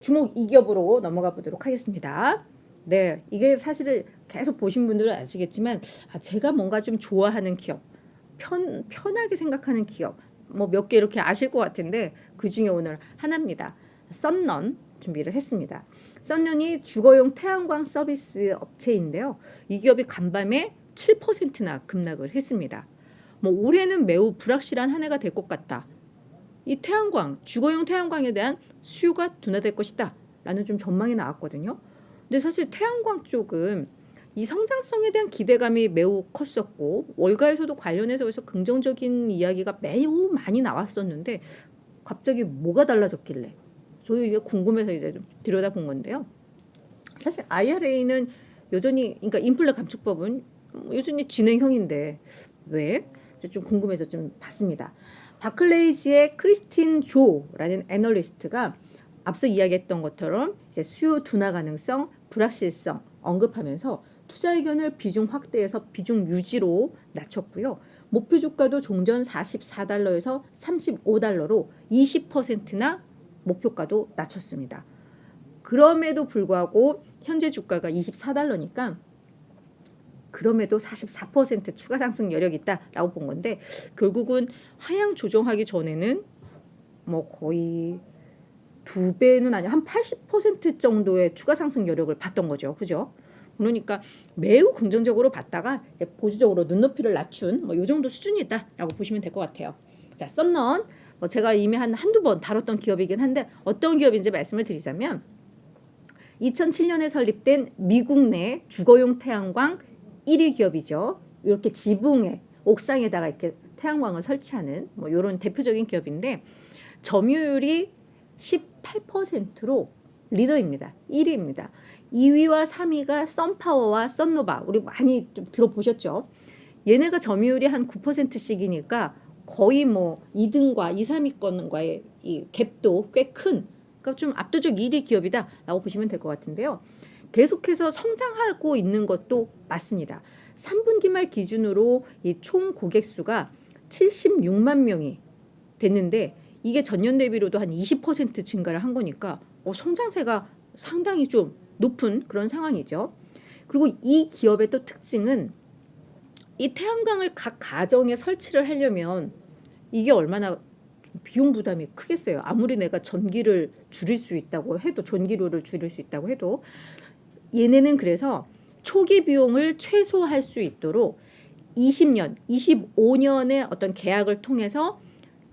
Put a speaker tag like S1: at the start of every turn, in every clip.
S1: 주목 이기업으로 넘어가 보도록 하겠습니다. 네, 이게 사실은 계속 보신 분들은 아시겠지만 아, 제가 뭔가 좀 좋아하는 기업, 편 편하게 생각하는 기업, 뭐 몇 개 이렇게 아실 것 같은데 그 중에 오늘 하나입니다. 썬넌 준비를 했습니다. 썬넌이 주거용 태양광 서비스 업체인데요. 이 기업이 간밤에 7%나 급락을 했습니다. 뭐 올해는 매우 불확실한 한 해가 될 것 같다. 이 태양광, 주거용 태양광에 대한 수요가 둔화될 것이다. 라는 좀 전망이 나왔거든요. 근데 사실 태양광 쪽은 이 성장성에 대한 기대감이 매우 컸었고 월가에서도 관련해서 그래서 긍정적인 이야기가 매우 많이 나왔었는데 갑자기 뭐가 달라졌길래 저도 이게 궁금해서 이제 좀 들여다본 건데요. 사실 IRA는 여전히 그러니까 인플레 감축법은 여전히 진행형인데 왜? 좀 궁금해서 좀 봤습니다. 바클레이지의 크리스틴 조라는 애널리스트가 앞서 이야기했던 것처럼 이제 수요 둔화 가능성, 불확실성 언급하면서 투자 의견을 비중 확대해서 비중 유지로 낮췄고요. 목표 주가도 종전 44달러에서 35달러로 20%나 목표가도 낮췄습니다. 그럼에도 불구하고 현재 주가가 24달러니까 그럼에도 44% 추가 상승 여력이 있다라고 본 건데 결국은 하향 조정하기 전에는 뭐 거의 두 배는 아니고 한 80% 정도의 추가 상승 여력을 봤던 거죠. 그죠? 그러니까 매우 긍정적으로 봤다가 이제 보수적으로 눈높이를 낮춘 뭐 요 정도 수준이다라고 보시면 될 것 같아요. 자, 썬넌 뭐 제가 이미 한 한두 번 다뤘던 기업이긴 한데 어떤 기업인지 말씀을 드리자면 2007년에 설립된 미국 내 주거용 태양광 1위 기업이죠. 이렇게 지붕에 옥상에다가 이렇게 태양광을 설치하는 뭐 이런 대표적인 기업인데 점유율이 18%로 리더입니다. 1위입니다. 2위와 3위가 썬파워와 썬노바. 우리 많이 좀 들어보셨죠? 얘네가 점유율이 한 9%씩이니까 거의 뭐 2등과 2, 3위권과의 이 갭도 꽤 큰, 그러니까 좀 압도적 1위 기업이다라고 보시면 될 것 같은데요. 계속해서 성장하고 있는 것도 맞습니다. 3분기 말 기준으로 이 총 고객 수가 76만 명이 됐는데 이게 전년 대비로도 한 20% 증가를 한 거니까 어, 성장세가 상당히 좀 높은 그런 상황이죠. 그리고 이 기업의 또 특징은 이 태양광을 각 가정에 설치를 하려면 이게 얼마나 비용 부담이 크겠어요. 아무리 내가 전기를 줄일 수 있다고 해도 전기료를 줄일 수 있다고 해도 얘네는 그래서 초기 비용을 최소화할 수 있도록 20년, 25년의 어떤 계약을 통해서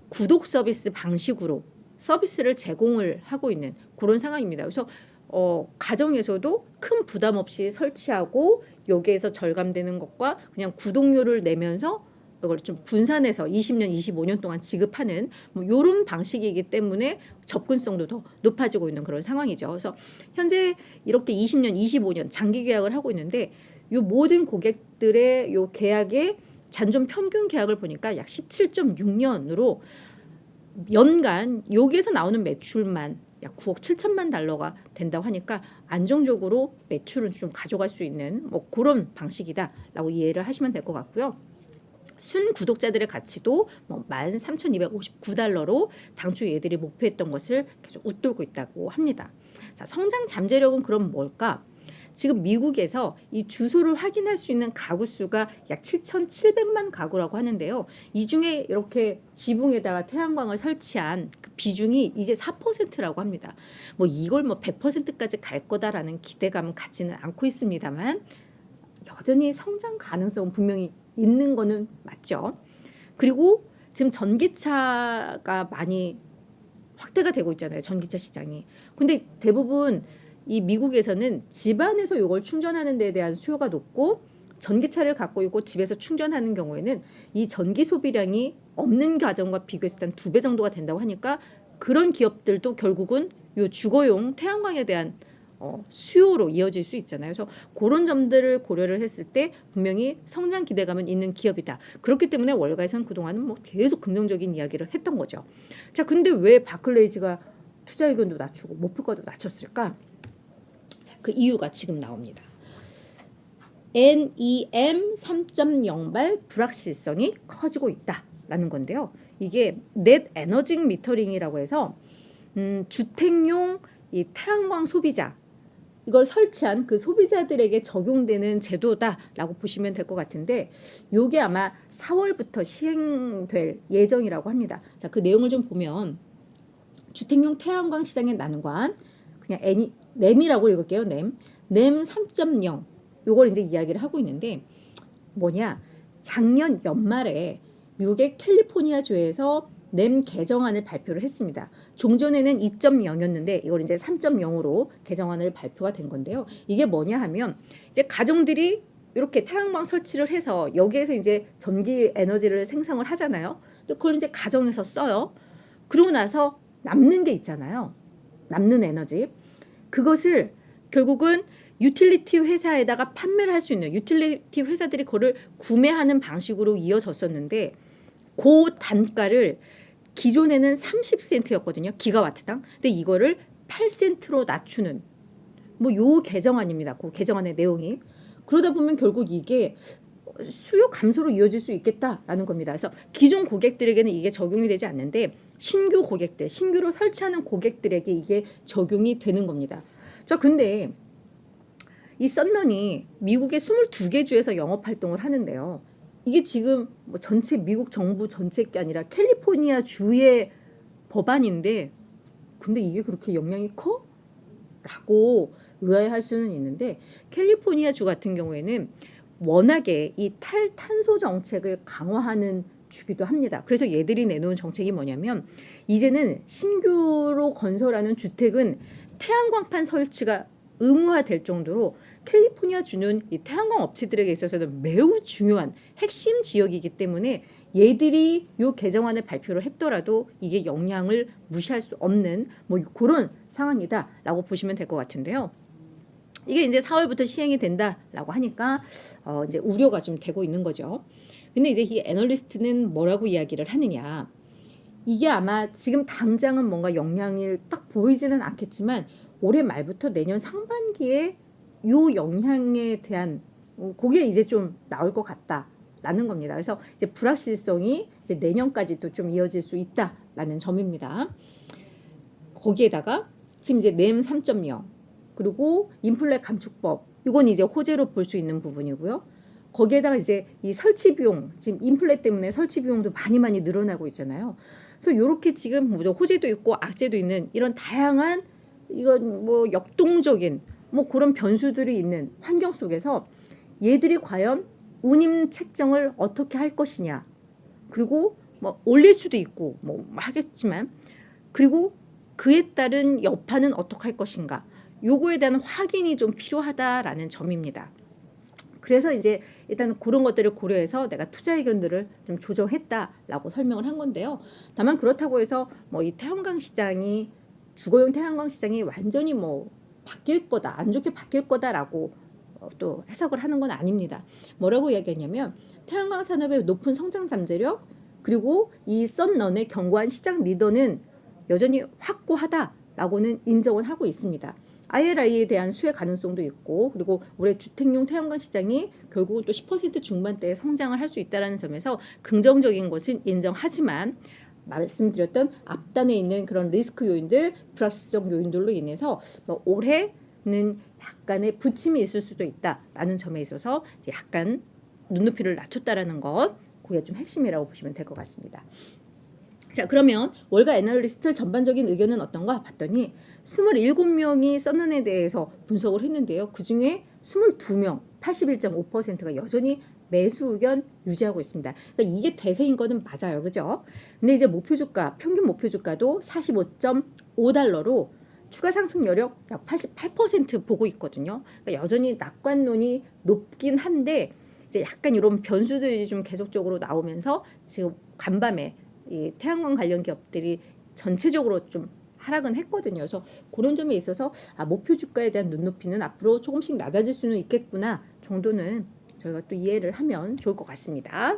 S1: 구독 서비스 방식으로 서비스를 제공을 하고 있는 그런 상황입니다. 그래서 어, 가정에서도 큰 부담 없이 설치하고 여기에서 절감되는 것과 그냥 구독료를 내면서 이걸 좀 분산해서 20년, 25년 동안 지급하는 뭐 이런 방식이기 때문에 접근성도 더 높아지고 있는 그런 상황이죠. 그래서 현재 이렇게 20년, 25년 장기 계약을 하고 있는데 이 모든 고객들의 요 계약의 잔존 평균 계약을 보니까 약 17.6년으로 연간 여기에서 나오는 매출만 약 9억 7천만 달러가 된다고 하니까 안정적으로 매출은 좀 가져갈 수 있는 뭐 그런 방식이다라고 이해를 하시면 될 것 같고요. 순 구독자들의 가치도 뭐 13,259달러로 당초 얘들이 목표했던 것을 계속 웃돌고 있다고 합니다. 자, 성장 잠재력은 그럼 뭘까? 지금 미국에서 이 주소를 확인할 수 있는 가구 수가 약 7,700만 가구라고 하는데요. 이 중에 이렇게 지붕에다가 태양광을 설치한 그 비중이 이제 4%라고 합니다. 뭐 이걸 뭐 100%까지 갈 거다라는 기대감은 갖지는 않고 있습니다만 여전히 성장 가능성은 분명히 있는 거는 맞죠. 그리고 지금 전기차가 많이 확대가 되고 있잖아요. 전기차 시장이. 근데 대부분 이 미국에서는 집안에서 이걸 충전하는 데 대한 수요가 높고 전기차를 갖고 있고 집에서 충전하는 경우에는 이 전기 소비량이 없는 가정과 비교했을 때한두배 정도가 된다고 하니까 그런 기업들도 결국은 요 주거용 태양광에 대한 어, 수요로 이어질 수 있잖아요. 그래서 그런 점들을 고려를 했을 때 분명히 성장 기대감은 있는 기업이다. 그렇기 때문에 월가에선 그동안은 뭐 계속 긍정적인 이야기를 했던 거죠. 자, 근데 왜 바클레이즈가 투자 의견도 낮추고 목표가도 낮췄을까? 자, 그 이유가 지금 나옵니다. NEM 3.0발 불확실성이 커지고 있다라는 건데요. 이게 넷 에너지 미터링이라고 해서 음, 주택용 이 태양광 소비자 이걸 설치한 그 소비자들에게 적용되는 제도다라고 보시면 될 것 같은데 요게 아마 4월부터 시행될 예정이라고 합니다. 자, 그 내용을 좀 보면 주택용 태양광 시장의 나눔관 그냥 애니, 램이라고 읽을게요. 램. 램 3.0 요걸 이제 이야기를 하고 있는데 뭐냐? 작년 연말에 미국의 캘리포니아 주에서 램 개정안을 발표를 했습니다. 종전에는 2.0였는데 이걸 이제 3.0으로 개정안을 발표가 된 건데요. 이게 뭐냐 하면 이제 가정들이 이렇게 태양광 설치를 해서 여기에서 이제 전기 에너지를 생성을 하잖아요. 또 그걸 이제 가정에서 써요. 그러고 나서 남는 게 있잖아요. 남는 에너지. 그것을 결국은 유틸리티 회사에다가 판매를 할 수 있는 유틸리티 회사들이 그거를 구매하는 방식으로 이어졌었는데 그 단가를 기존에는 30센트였거든요. 기가와트당. 근데 이거를 8센트로 낮추는 뭐 요 개정안입니다. 그 개정안의 내용이. 그러다 보면 결국 이게 수요 감소로 이어질 수 있겠다라는 겁니다. 그래서 기존 고객들에게는 이게 적용이 되지 않는데 신규 고객들, 신규로 설치하는 고객들에게 이게 적용이 되는 겁니다. 자, 근데 이 썬런이 미국의 22개 주에서 영업 활동을 하는데요. 이게 지금 뭐 전체 미국 정부 전체 게 아니라 캘리포니아 주의 법안인데 근데 이게 그렇게 영향이 커? 라고 의아해할 수는 있는데 캘리포니아 주 같은 경우에는 워낙에 이 탈탄소 정책을 강화하는 주기도 합니다. 그래서 얘들이 내놓은 정책이 뭐냐면 이제는 신규로 건설하는 주택은 태양광판 설치가 의무화될 정도로 캘리포니아 주는 이 태양광 업체들에게 있어서는 매우 중요한 핵심 지역이기 때문에 얘들이 요 개정안을 발표를 했더라도 이게 영향을 무시할 수 없는 뭐 그런 상황이다라고 보시면 될 것 같은데요. 이게 이제 4월부터 시행이 된다라고 하니까 어 이제 우려가 좀 되고 있는 거죠. 근데 이제 이 애널리스트는 뭐라고 이야기를 하느냐? 이게 아마 지금 당장은 뭔가 영향을 딱 보이지는 않겠지만 올해 말부터 내년 상반기에 요 영향에 대한 어, 그게 이제 좀 나올 것 같다라는 겁니다. 그래서 이제 불확실성이 이제 내년까지도 좀 이어질 수 있다라는 점입니다. 거기에다가 지금 이제 램3.0 그리고 인플레 감축법 이건 이제 호재로 볼 수 있는 부분이고요. 거기에다가 이제 이 설치 비용 지금 인플레 때문에 설치 비용도 많이 많이 늘어나고 있잖아요. 그래서 이렇게 지금 뭐 호재도 있고 악재도 있는 이런 다양한 이건 뭐 역동적인 뭐 그런 변수들이 있는 환경 속에서 얘들이 과연 운임 책정을 어떻게 할 것이냐 그리고 뭐 올릴 수도 있고 뭐 하겠지만 그리고 그에 따른 여파는 어떻게 할 것인가 요거에 대한 확인이 좀 필요하다라는 점입니다. 그래서 이제 일단 그런 것들을 고려해서 내가 투자 의견들을 좀 조정했다라고 설명을 한 건데요. 다만 그렇다고 해서 뭐 이 태양광 시장이 주거용 태양광 시장이 완전히 뭐 바뀔 거다 안 좋게 바뀔 거다라고 어, 또 해석을 하는 건 아닙니다. 뭐라고 이야기했냐면 태양광 산업의 높은 성장 잠재력 그리고 이 썬런의 견고한 시장 리더는 여전히 확고하다라고는 인정을 하고 있습니다. ILI에 대한 수혜 가능성도 있고 그리고 올해 주택용 태양광 시장이 결국은 또 10% 중반대에 성장을 할 수 있다라는 점에서 긍정적인 것은 인정하지만 말씀드렸던 앞단에 있는 그런 리스크 요인들, 불확실성 요인들로 인해서 뭐 올해는 약간의 부침이 있을 수도 있다라는 점에 있어서 이제 약간 눈높이를 낮췄다라는 것, 그게 좀 핵심이라고 보시면 될 것 같습니다. 자, 그러면 월가 애널리스트 전반적인 의견은 어떤가 봤더니 27명이 썬런에 대해서 분석을 했는데요. 그중에 22명, 81.5%가 여전히 매수 의견 유지하고 있습니다. 그러니까 이게 대세인 거는 맞아요. 그죠? 근데 이제 목표 주가, 평균 목표 주가도 45.5달러로 추가 상승 여력 약 88% 보고 있거든요. 그러니까 여전히 낙관론이 높긴 한데 이제 약간 이런 변수들이 좀 계속적으로 나오면서 지금 간밤에 이 태양광 관련 기업들이 전체적으로 좀 하락은 했거든요. 그래서 그런 점에 있어서 아, 목표 주가에 대한 눈높이는 앞으로 조금씩 낮아질 수는 있겠구나 정도는 저희가 또 이해를 하면 좋을 것 같습니다.